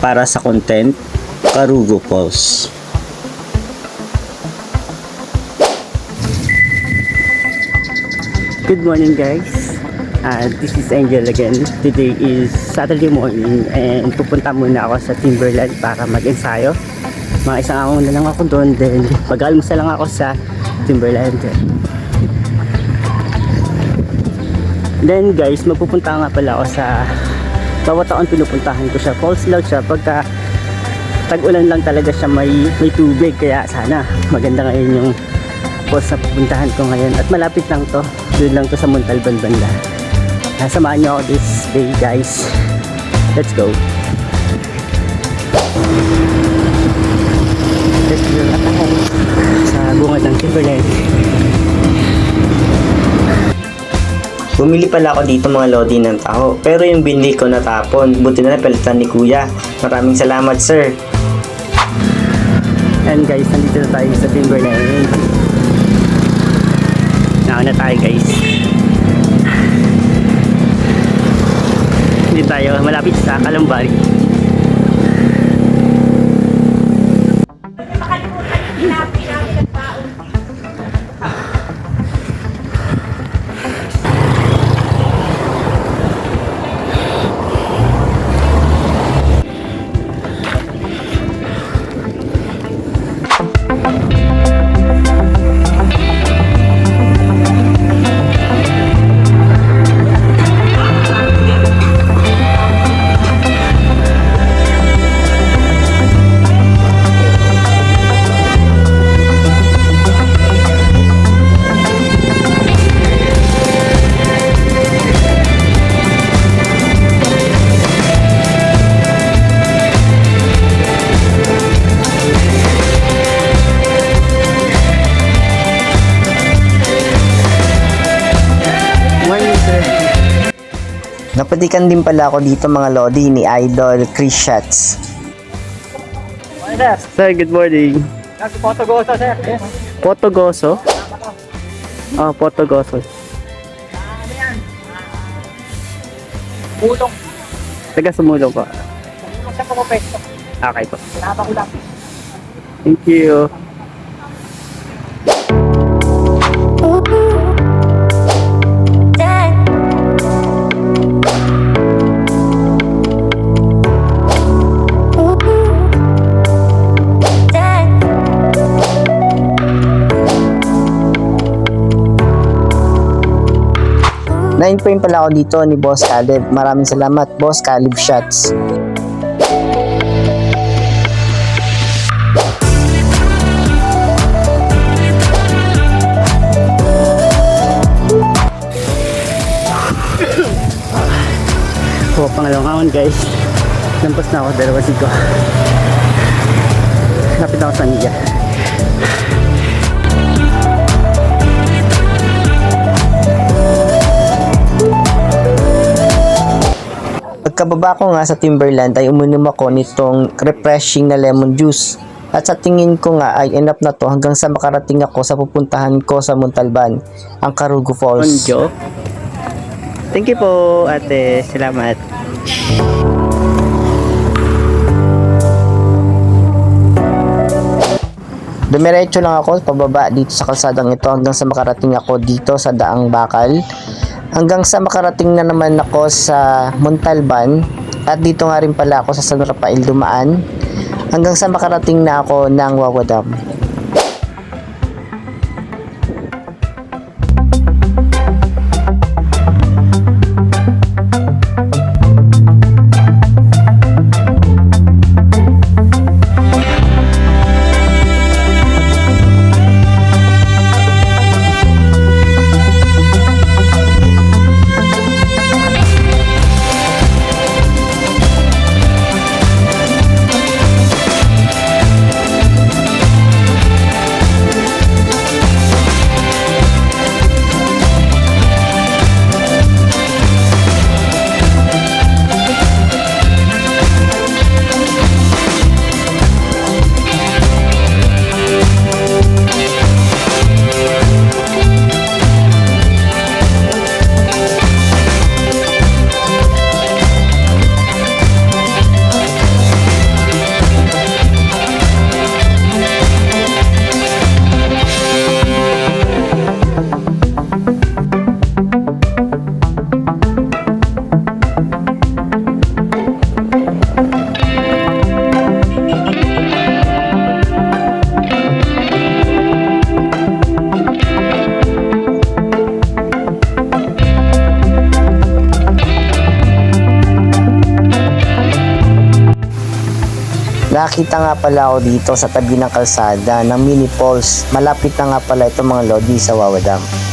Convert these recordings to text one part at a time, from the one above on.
para sa content Karugo Falls. Good morning guys. Uh, this is Angel again. Today is Saturday morning and pupunta muna ako sa Timberland para mag-ensayo. Mga isang araw na lang ako doon then mag-almusal lang ako sa Timberland. Then guys, magpupunta nga pala ako sa bawat taon pinupuntahan ko siya. Falls lang siya pagka tag-ulan lang talaga siya may, may tubig. Kaya sana maganda ngayon yung falls na pupuntahan ko ngayon. At malapit lang to. Doon lang to sa Montalban banda. Nasamahan niyo ako this day guys. Let's go. Let's go. Na tayo sa bungad ng Timberland Bumili pala ako dito mga lodi ng taho, pero yung binili ko natapon. Buti na napalitan ni kuya. Maraming salamat sir. And guys, nandito na tayo sa Timberland. Nauna tayo guys. Hindi tayo malapit sa Kalambari. Napatikan din pala ako dito mga lodi ni Idol Chris Shots. Sir, good morning. Potogosa, sir. Potogoso? Ah, Potogoso. Bulong. Taga sumulong ko. Bulong sa pumapesto. Okay po. Sinama ko lang. Thank you. Nine point pala ako dito ni Boss Caleb. Maraming salamat, Boss Caleb Shots. So, pangalawang round guys. Lampas na ako, dalawa sigo. Lapit ako sa Nia. Pagkababa ko nga sa Timberland ay uminom ako nitong refreshing na lemon juice. At sa tingin ko nga ay enough na to hanggang sa makarating ako sa pupuntahan ko sa Montalban, ang Carugo Falls. Onjo. Thank you po, ate. Salamat. Dumiretso lang ako pababa dito sa kalsadang ito hanggang sa makarating ako dito sa Daang Bakal. Hanggang sa makarating na naman ako sa Montalban at dito nga rin pala ako sa San Rafael dumaan hanggang sa makarating na ako ng Wawadam. Nakita nga pala ako dito sa tabi ng kalsada ng mini falls. Malapit na nga pala itong mga lodi sa Wawa Dam.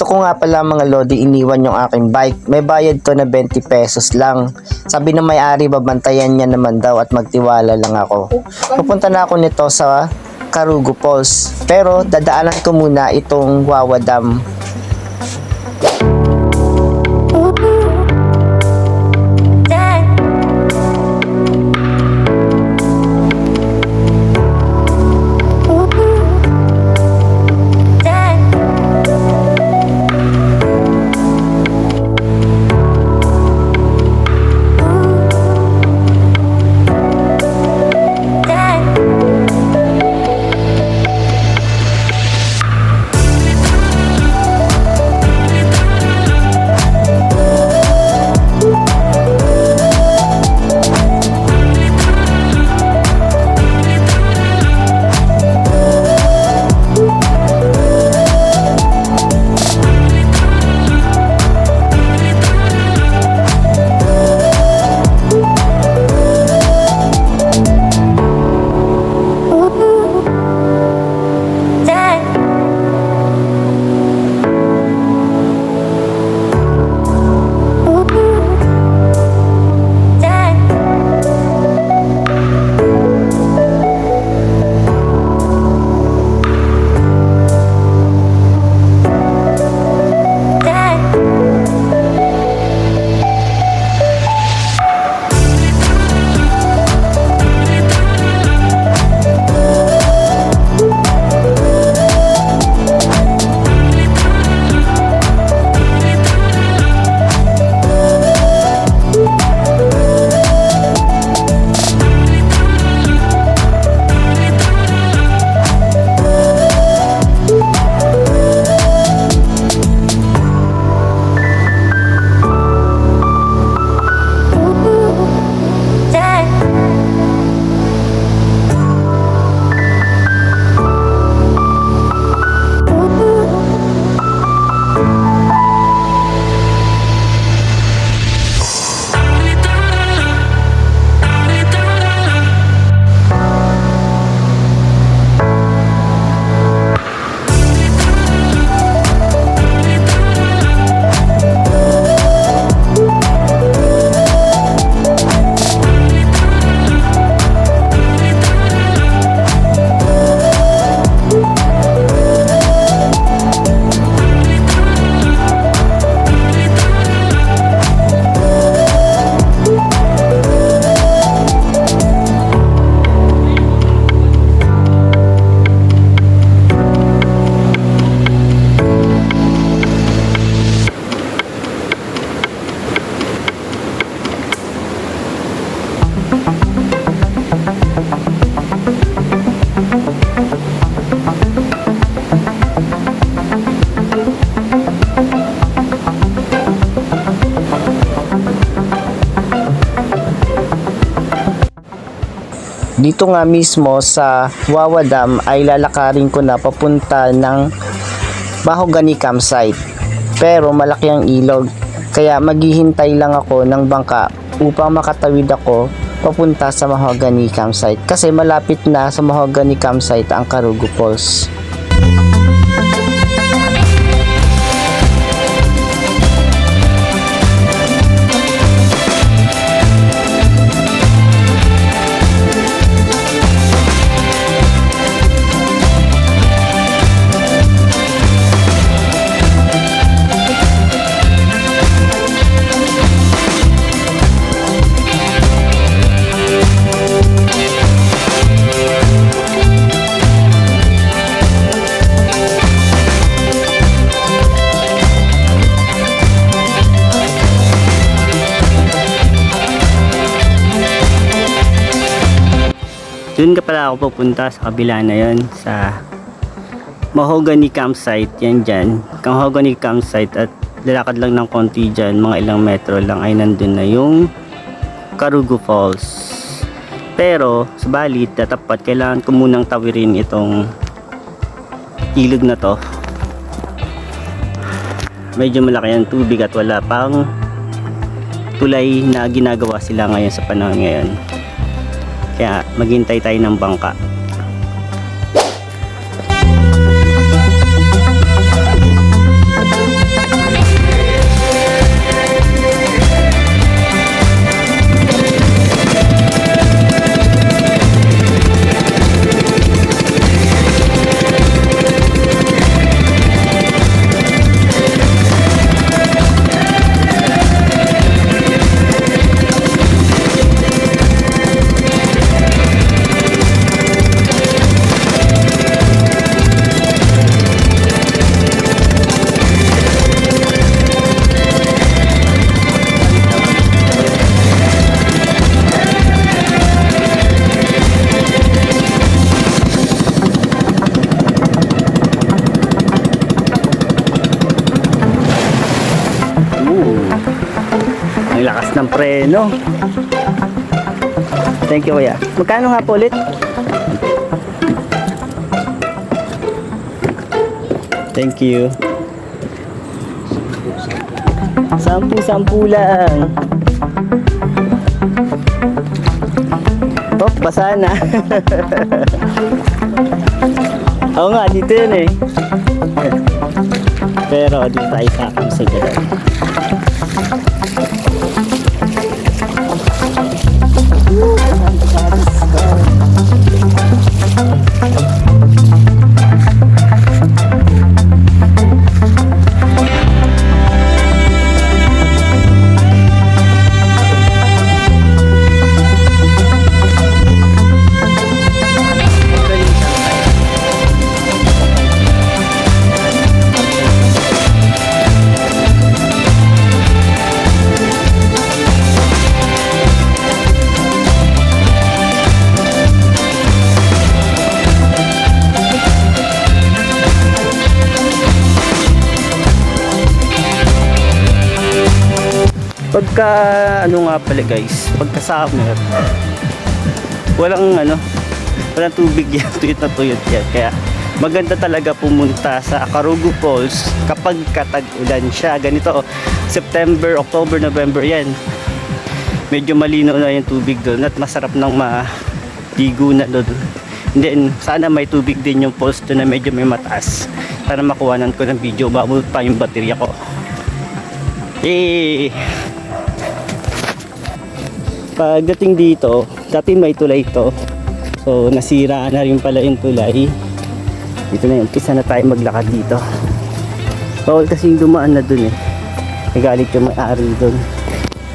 Dito ko nga pala mga lodi iniwan yung aking bike. May bayad to na 20 pesos lang. Sabi ng may-ari babantayan niya naman daw at magtiwala lang ako. Pupunta na ako nito sa Carugo Falls. Pero dadaanan ko muna itong Wawa Dam. Dito nga mismo sa Wawa Dam ay lalakarin ko na papunta ng Mahogany Campsite. Pero malaki ang ilog kaya maghihintay lang ako ng bangka upang makatawid ako papunta sa Mahogany Campsite kasi malapit na sa Mahogany Campsite ang Karugo Falls. Doon ka pala ako pupunta sa kabila na yon sa Mahogany Campsite. Yan dyan. Mahogany Campsite at lalakad lang ng konti dyan, mga ilang metro lang ay nandun na yung Karugo Falls. Pero, sa balit, tatapat, kailangan ko munang tawirin itong ilog na to. Medyo malaki ang tubig at wala pang tulay na ginagawa sila ngayon sa panahon ngayon. Kaya maghintay tayo ng bangka. Preno. Thank you kuya. Magkano nga po ulit? Thank you. Sampu-sampu lang. Oh, basa na. Oo nga, dito yun eh. Pero dito tayo sa sa Pagka ano nga pala guys, pagka summer, walang ano, walang tubig yan, tuyot na tuyot yan. Kaya maganda talaga pumunta sa Karugu Falls kapag katag-ulan siya. Ganito, oh, September, October, November yan. Medyo malinaw na yung tubig doon at masarap nang maligo na doon. And then, sana may tubig din yung falls doon na medyo may mataas para makuhanan ko ng video bago pa yung baterya ko. Eh, pagdating dito, dati may tulay ito. So, nasira na rin pala yung tulay. Dito na yung umpisa na tayo maglakad dito. Bawal kasi yung dumaan na dun eh. Nagalit yung may-ari dun.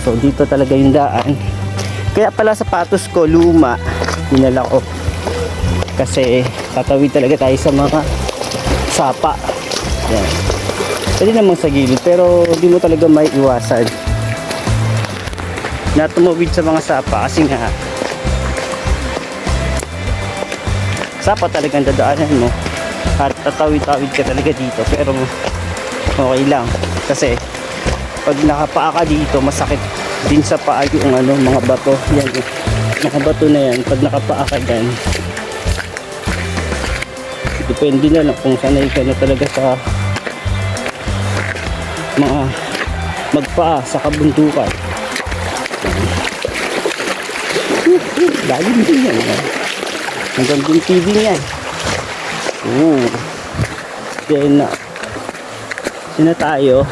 So, dito talaga yung daan. Kaya pala sapatos ko, luma. Dinala ko. Kasi, tatawid talaga tayo sa mga sapa. Yan. Pwede namang sa gilid, pero di mo talaga may iwasan na tumawid sa mga sapa kasi nga sapa talagang dadaanan mo. At tatawid-tawid ka talaga dito pero okay lang. Kasi pag nakapaa ka dito masakit din sa paa yung ano, mga bato. Yan eh. mga bato na yan pag nakapaa ka dyan depende na lang kung sanay ka na talaga sa mga magpaa sa kabundukan Lalim din yan. ah. Hanggang TV yan. Oo. Then, uh, sino tayo?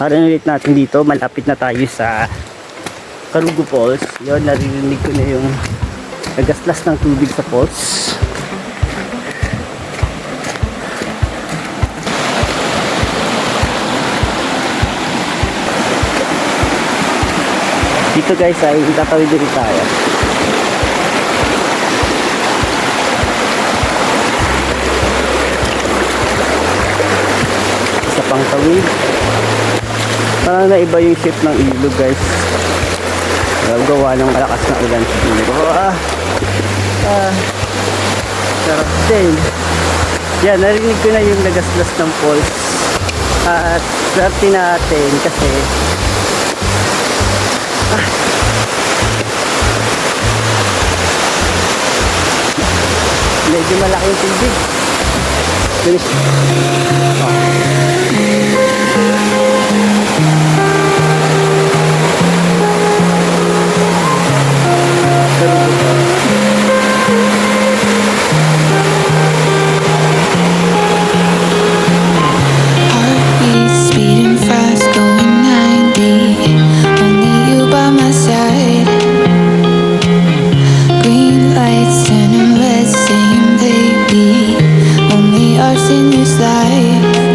Harinig natin dito, malapit na tayo sa Karugo Falls. Yun, naririnig ko na yung nagaslas ng tubig sa falls. Dito guys ay itatawid din tayo. Isa pang tawid. Parang naiba yung shape ng ilog guys. Gawa ng malakas na ulan. Ah, ah, sarap din. Yan, narinig ko na yung nagaslas ng falls. At swerte natin kasi medyo malaki yung tubig. Bilis. Heartbeat Ours in this life.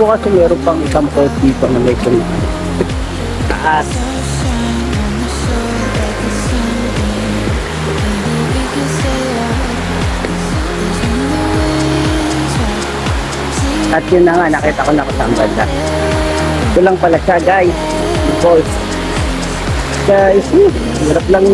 Ko kasi meron pang isang falls dito na may kung taas. At yun na nga, nakita ko na kung saan banda. Ito lang pala siya guys. Falls. Guys, hmm, hirap lang.